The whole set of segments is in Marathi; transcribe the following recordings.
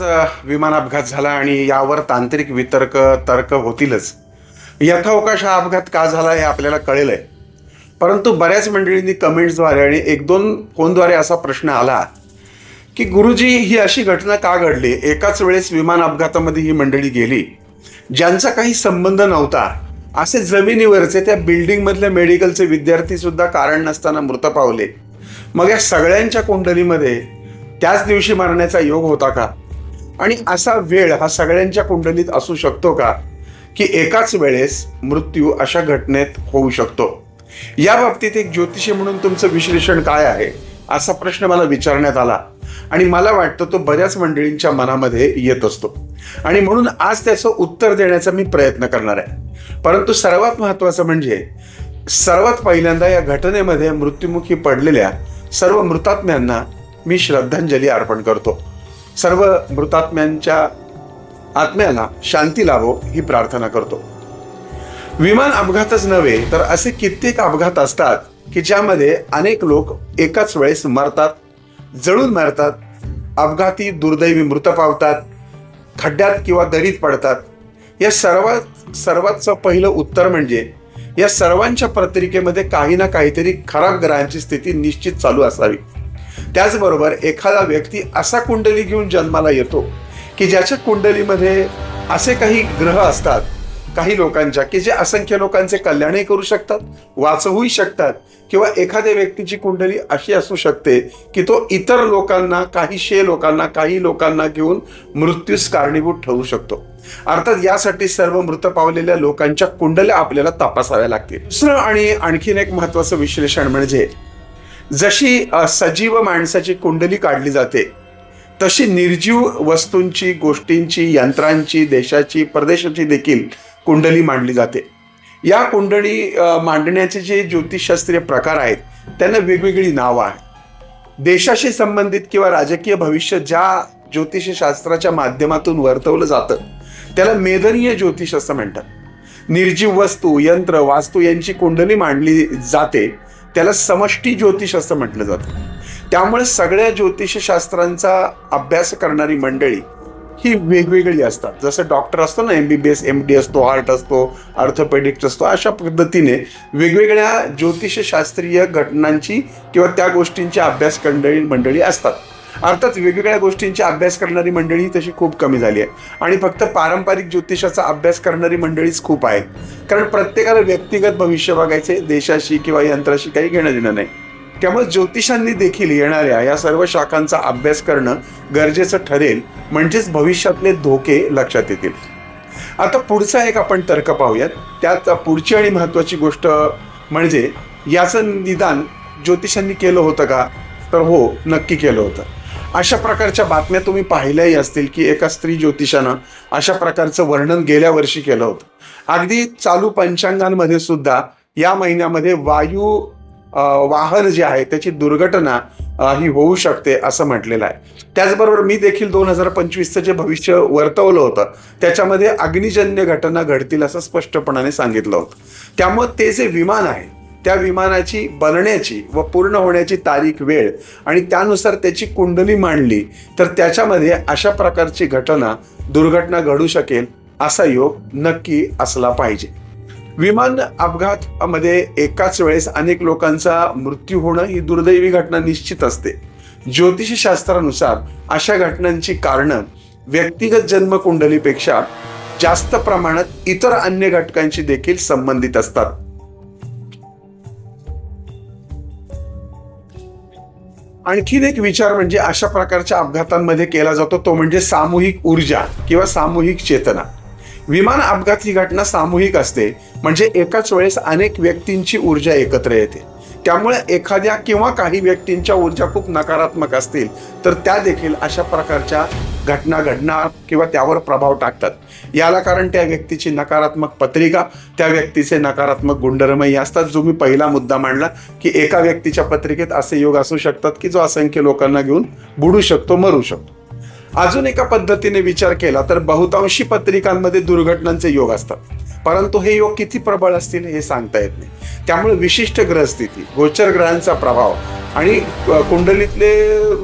विमान अपघात झाला आणि यावर तांत्रिक वितर्क तर्क होतीलच. यथावकाश हा अपघात का झाला हे आपल्याला कळेल आहे परंतु बऱ्याच मंडळींनी कमेंट्सद्वारे आणि एक दोन फोनद्वारे असा प्रश्न आला की गुरुजी ही अशी घटना का घडली? एकाच वेळेस विमान अपघातामध्ये ही मंडळी गेली. ज्यांचा काही संबंध नव्हता असे जमिनीवरचे त्या बिल्डिंगमधल्या मेडिकलचे विद्यार्थीसुद्धा कारण नसताना मृत पावले. मग या सगळ्यांच्या कुंडलीमध्ये त्याच दिवशी मरण्याचा योग होता का? आणि असा वेळ हा सगळ्यांच्या कुंडलीत असू शकतो का? की एकाच वेळेस मृत्यू अशा घटनेत होऊ शकतो. या बाबतीत एक ज्योतिषी म्हणून तुमचं विश्लेषण काय आहे? असा प्रश्न मला विचारण्यात आला. आणि मला वाटतं तो बऱ्याच मंडळींच्या मनामध्ये येत असतो. आणि म्हणून आज त्याचं उत्तर देण्याचा मी प्रयत्न करणार आहे. परंतु सर्वात महत्वाचं म्हणजे सर्वात पहिल्यांदा या घटनेमध्ये मृत्युमुखी पडलेल्या सर्व मृतात्म्यांना मी श्रद्धांजली अर्पण करतो. सर्व मृतात्म्यांच्या आत्म्याला शांती लाभो ही प्रार्थना करतो. विमान अपघातच नव्हे तर असे कित्येक अपघात असतात की ज्यामध्ये अनेक लोक एकाच वेळेस मरतात जळून मरतात अपघाती दुर्दैवी मृत पावतात खड्ड्यात किंवा दरीत पडतात. या सर्वात सर्वातचं पहिलं उत्तर म्हणजे या सर्वांच्या पत्रिकेमध्ये काही ना काहीतरी खराब ग्रहांची स्थिती निश्चित चालू असावी. त्याचबरोबर एखादा व्यक्ती असा कुंडली घेऊन जन्माला येतो की ज्याच्या कुंडलीमध्ये असे काही ग्रह असतात काही लोकांच्या की जे असंख्य लोकांचे कल्याणही करू शकतात वाचवूही शकतात किंवा एखाद्या व्यक्तीची कुंडली अशी असू शकते की तो इतर लोकांना काही शे लोकांना काही लोकांना घेऊन मृत्यूस कारणीभूत ठरू शकतो. अर्थात यासाठी सर्व मृत पावलेल्या लोकांच्या कुंडल्या आपल्याला तपासाव्या लागतील. दुसरं आणि आणखीन एक महत्वाचं विश्लेषण म्हणजे जशी सजीव माणसाची कुंडली काढली जाते तशी निर्जीव वस्तूंची गोष्टींची यंत्रांची देशाची प्रदेशाची देखील कुंडली मांडली जाते. या कुंडली मांडण्याचे जे ज्योतिषशास्त्रीय प्रकार आहेत त्यांना वेगवेगळी नावं आहेत. देशाशी संबंधित किंवा राजकीय भविष्य ज्या ज्योतिषशास्त्राच्या माध्यमातून वर्तवलं जातं त्याला मेदनीय ज्योतिष असं म्हणतात. निर्जीव वस्तू यंत्र वास्तू यांची कुंडली मांडली जाते त्याला समष्टी ज्योतिष असं म्हटलं जातं. त्यामुळे सगळ्या ज्योतिषशास्त्रांचा अभ्यास करणारी मंडळी ही वेगवेगळी असतात. जसं डॉक्टर असतो ना M B B S M D असतो हार्ट असतो अर्थोपेडिक्स असतो अशा पद्धतीने वेगवेगळ्या ज्योतिषशास्त्रीय घटनांची किंवा त्या गोष्टींची अभ्यास करणारी मंडळी असतात. अर्थात वेगवेगळ्या गोष्टींची अभ्यास करणारी मंडळी तशी खूप कमी झाली आहे. आणि फक्त पारंपरिक ज्योतिषाचा अभ्यास करणारी मंडळीच खूप आहेत. कारण प्रत्येकाला व्यक्तिगत भविष्य बघायचे देशाशी किंवा यंत्राशी काही घेणं देणं नाही. त्यामुळे ज्योतिषांनी देखील येणाऱ्या या सर्व शाखांचा अभ्यास करणं गरजेचं ठरेल. म्हणजेच भविष्यातले धोके लक्षात येतील. आता पुढचा एक आपण तर्क पाहूयात. त्यात पुढची आणि महत्त्वाची गोष्ट म्हणजे याचं निदान ज्योतिषांनी केलं होतं का? तर हो नक्की केलं होतं. अशा प्रकारच्या बातम्या तुम्ही पाहिल्याही असतील की एका स्त्री ज्योतिषानं अशा प्रकारचं वर्णन गेल्या वर्षी केलं होतं. अगदी चालू पंचांगांमध्ये सुद्धा या महिन्यामध्ये वायू वाहन जे आहे त्याची दुर्घटना ही होऊ शकते असं म्हटलेलं आहे. त्याचबरोबर मी देखील दोन हजार पंचवीसचं जे भविष्य वर्तवलं होतं त्याच्यामध्ये अग्निजन्य घटना घडतील असं स्पष्टपणाने सांगितलं होतं. त्यामुळे ते जे विमान आहे त्या विमानाची बनण्याची व पूर्ण होण्याची तारीख वेळ आणि त्यानुसार त्याची कुंडली मांडली तर त्याच्यामध्ये अशा प्रकारची घटना दुर्घटना घडू शकेल असा योग नक्की असला पाहिजे. विमान अपघातामध्ये एकाच वेळेस अनेक लोकांचा मृत्यू होणं ही दुर्दैवी घटना निश्चित असते. ज्योतिषशास्त्रानुसार अशा घटनांची कारणं व्यक्तिगत जन्मकुंडलीपेक्षा जास्त प्रमाणात इतर अन्य घटकांशी देखील संबंधित असतात. आणखीन एक विचार म्हणजे अशा प्रकारच्या अपघातांमध्ये केला जातो तो म्हणजे सामूहिक ऊर्जा किंवा सामूहिक चेतना. विमान अपघात ही घटना सामूहिक असते म्हणजे एकाच वेळेस अनेक व्यक्तींची ऊर्जा एकत्र येते. त्यामुळे एखाद्या किंवा काही व्यक्तींच्या ऊर्जा खूप नकारात्मक असतील तर त्या देखील अशा प्रकारच्या घटना घडणार किंवा त्यावर प्रभाव टाकतात. याला कारण त्या व्यक्तीची नकारात्मक पत्रिका त्या व्यक्तीचे नकारात्मक गुणधर्मही असतात. जो मी पहिला मुद्दा मांडला की एका व्यक्तीच्या पत्रिकेत असे योग असू शकतात की जो असंख्य लोकांना घेऊन बुडू शकतो मरू शकतो. अजून एका पद्धतीने विचार केला तर बहुतांशी पत्रिकांमध्ये दुर्घटनांचे योग असतात. परंतु हे योग किती प्रबळ असतील हे सांगता येत नाही. त्यामुळे विशिष्ट ग्रहस्थिती गोचर ग्रहांचा प्रभाव आणि कुंडलीतले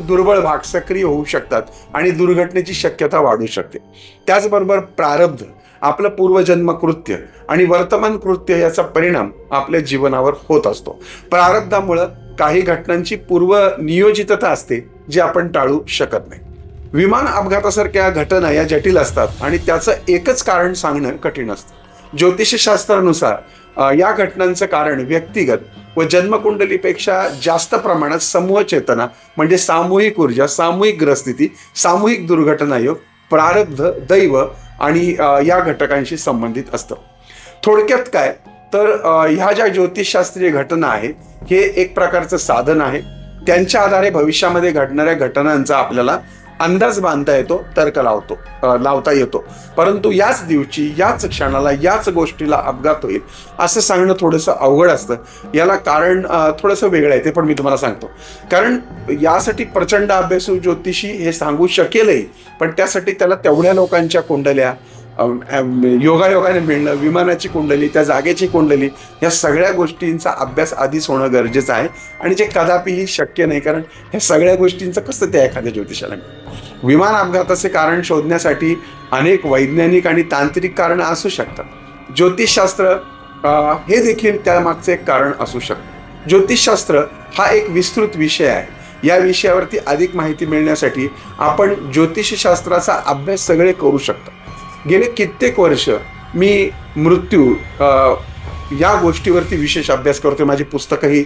दुर्बळ भाग सक्रिय होऊ शकतात आणि दुर्घटनेची शक्यता वाढू शकते. त्याचबरोबर प्रारब्ध आपलं पूर्वजन्म कृत्य आणि वर्तमान कृत्य याचा परिणाम आपल्या जीवनावर होत असतो. प्रारब्धामुळं काही घटनांची पूर्व नियोजितता असते जी आपण टाळू शकत नाही. विमान अपघातासारख्या घटना या जटिल असतात आणि त्याचं एकच कारण सांगणं कठीण असतं. ज्योतिषशास्त्रानुसार या घटनांचं कारण व्यक्तिगत व जन्मकुंडलीपेक्षा जास्त प्रमाणात समूह चेतना म्हणजे सामूहिक ऊर्जा सामूहिक ग्रहस्थिती सामूहिक दुर्घटना योग प्रारब्ध दैव आणि या घटकांशी संबंधित असतं. थोडक्यात काय? तर ह्या ज्या ज्योतिषशास्त्रीय घटना आहेत हे एक प्रकारचं साधन आहे. त्यांच्या आधारे भविष्यामध्ये घडणाऱ्या घटनांचा आपल्याला अंदाज बांधता येतो तर्क लावतो लावता येतो. परंतु याच दिवशी याच क्षणाला याच गोष्टीला अपघात होईल असं सांगणं थोडंसं अवघड असतं. याला कारण थोडंसं वेगळं आहे ते पण मी तुम्हाला सांगतो. कारण यासाठी प्रचंड अभ्यासू ज्योतिषी हे सांगू शकेलही पण त्यासाठी त्याला तेवढ्या लोकांच्या कुंडल्या योगायोगाने मिळणं विमानाची कुंडली त्या जागेची कुंडली या सगळ्या गोष्टींचा अभ्यास आधीच होणं गरजेचं आहे. आणि जे कदापिही शक्य नाही कारण ह्या सगळ्या गोष्टींचं कसं त्या एखाद्या ज्योतिषाला मिळतं? विमान अपघाताचे कारण शोधण्यासाठी अनेक वैज्ञानिक आणि तांत्रिक कारणं असू शकतात. ज्योतिषशास्त्र हे देखील त्यामागचं एक कारण असू शकतं. ज्योतिषशास्त्र हा एक विस्तृत विषय आहे. या विषयावरती अधिक माहिती मिळण्यासाठी आपण ज्योतिषशास्त्राचा अभ्यास सगळे करू शकतो. गेले कित्येक वर्ष मी मृत्यू या गोष्टीवरती विशेष अभ्यास करतोय. माझी पुस्तकंही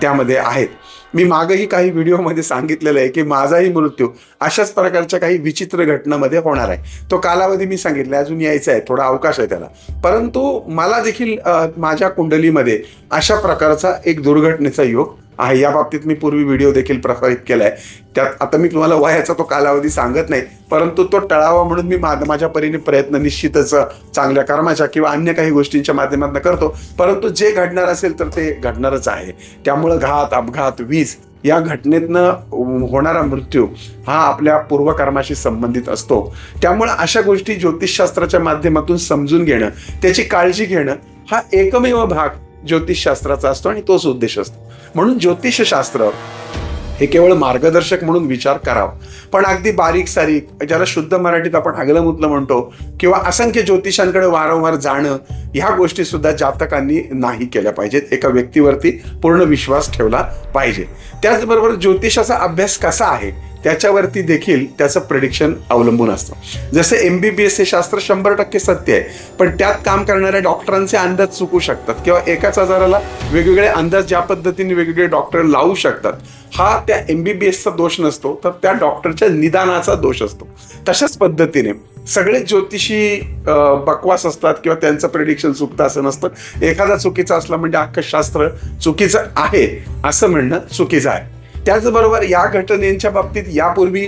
त्यामध्ये आहेत. मी मागंही काही व्हिडिओमध्ये सांगितलेलं आहे की माझाही मृत्यू अशाच प्रकारच्या काही विचित्र घटनामध्ये होणार आहे. तो कालावधी मी सांगितला अजून यायचा आहे थोडा अवकाश आहे त्याला. परंतु मला देखील माझ्या कुंडलीमध्ये अशा प्रकारचा एक दुर्घटनेचा योग आहे. या बाबतीत मी पूर्वी व्हिडिओ देखील प्रसारित केला आहे त्यात आता मी तुम्हाला वयाचा तो कालावधी सांगत नाही परंतु तो टळावा म्हणून मी माझ्या परीने प्रयत्न निश्चितच चांगल्या कर्माच्या किंवा अन्य काही गोष्टींच्या माध्यमातून करतो. परंतु जे घडणार असेल तर ते घडणारच आहे. त्यामुळं घात अपघात वीज या घटनेतनं होणारा मृत्यू हा आपल्या पूर्वकर्माशी संबंधित असतो. त्यामुळं अशा गोष्टी ज्योतिषशास्त्राच्या माध्यमातून समजून घेणं त्याची काळजी घेणं हा एकमेव भाग ज्योतिषशास्त्राचा असतो आणि तोच उद्देश असतो. म्हणून ज्योतिषशास्त्र हे केवळ मार्गदर्शक म्हणून विचार करावा. पण अगदी बारीक सारीक ज्याला शुद्ध मराठीत आपण आगलमुतलं म्हणतो किंवा असंख्य ज्योतिषांकडे वारंवार जाणं ह्या गोष्टी सुद्धा जातकांनी नाही केल्या पाहिजेत. एका व्यक्तीवरती पूर्ण विश्वास ठेवला पाहिजे. त्याचबरोबर ज्योतिषाचा अभ्यास कसा आहे? त्याच्यावरती देखील त्याचं प्रिडिक्शन अवलंबून असतं. जसं एम बी बी एस हे शास्त्र शंभर टक्के सत्य आहे पण त्यात काम करणाऱ्या डॉक्टरांचे अंदाज चुकू शकतात. किंवा एकाच आजाराला वेगवेगळे अंदाज ज्या पद्धतीने वेगवेगळे डॉक्टर लावू शकतात हा त्या एम बी बी एसचा दोष नसतो तर त्या डॉक्टरच्या निदानाचा दोष असतो. तशाच पद्धतीने सगळे ज्योतिषी बकवास असतात किंवा त्यांचं प्रेडिक्शन चुकतं असं नसतं. एखादा चुकीचा असला म्हणजे अख्खं शास्त्र चुकीचं आहे असं म्हणणं चुकीचं आहे. त्याचबरोबर या घटनेच्या बाबतीत यापूर्वी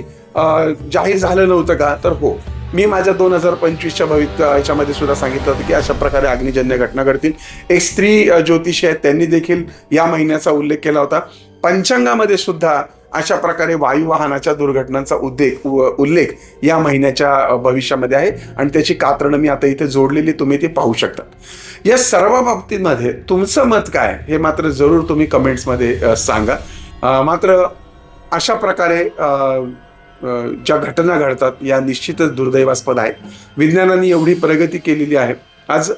जाहीर झालं नव्हतं का? तर हो. मी माझ्या दोन हजार पंचवीसच्या भवित याच्यामध्ये सुद्धा सांगितलं होतं की अशा प्रकारे अग्निजन्य घटना घडतील. एक स्त्री ज्योतिषी आहेत त्यांनी देखील या महिन्याचा उल्लेख केला होता. पंचांगामध्ये सुद्धा अशा प्रकारे वायुवाहनाच्या दुर्घटनांचा उद्देश उल्लेख या महिन्याच्या भविष्यामध्ये आहे आणि त्याची कात्रणं मी आता इथे जोडलेली तुम्ही ती पाहू शकता. या सर्व बाबतीमध्ये तुमचं मत काय हे मात्र जरूर तुम्ही कमेंट्समध्ये सांगा. मात्र अशा प्रकारे ज्या घटना घडतात या निश्चितच दुर्दैवास्पद आहेत. विज्ञानाने एवढी प्रगती केलेली आहे. आज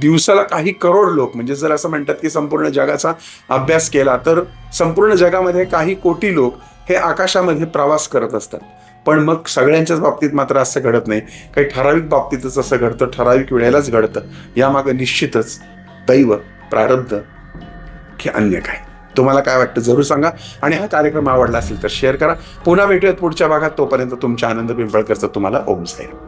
दिवसाला काही करोड लोक म्हणजे जर असं म्हणतात की संपूर्ण जगाचा अभ्यास केला तर संपूर्ण जगामध्ये काही कोटी लोक हे आकाशामध्ये प्रवास करत असतात. पण मग सगळ्यांच्याच बाबतीत मात्र असं घडत नाही. काही ठराविक बाबतीतच असं घडतं ठराविक वेळेलाच घडतं. यामागं निश्चितच दैव प्रारब्ध की अन्य काय तुम्हाला काय वाटतं जरूर सांगा. आणि हा कार्यक्रम आवडला असेल तर शेअर करा. पुन्हा भेटूयात पुढच्या भागात. तोपर्यंत तुमच्या आनंद पिंपळकरचं तुम्हाला ओम साहेब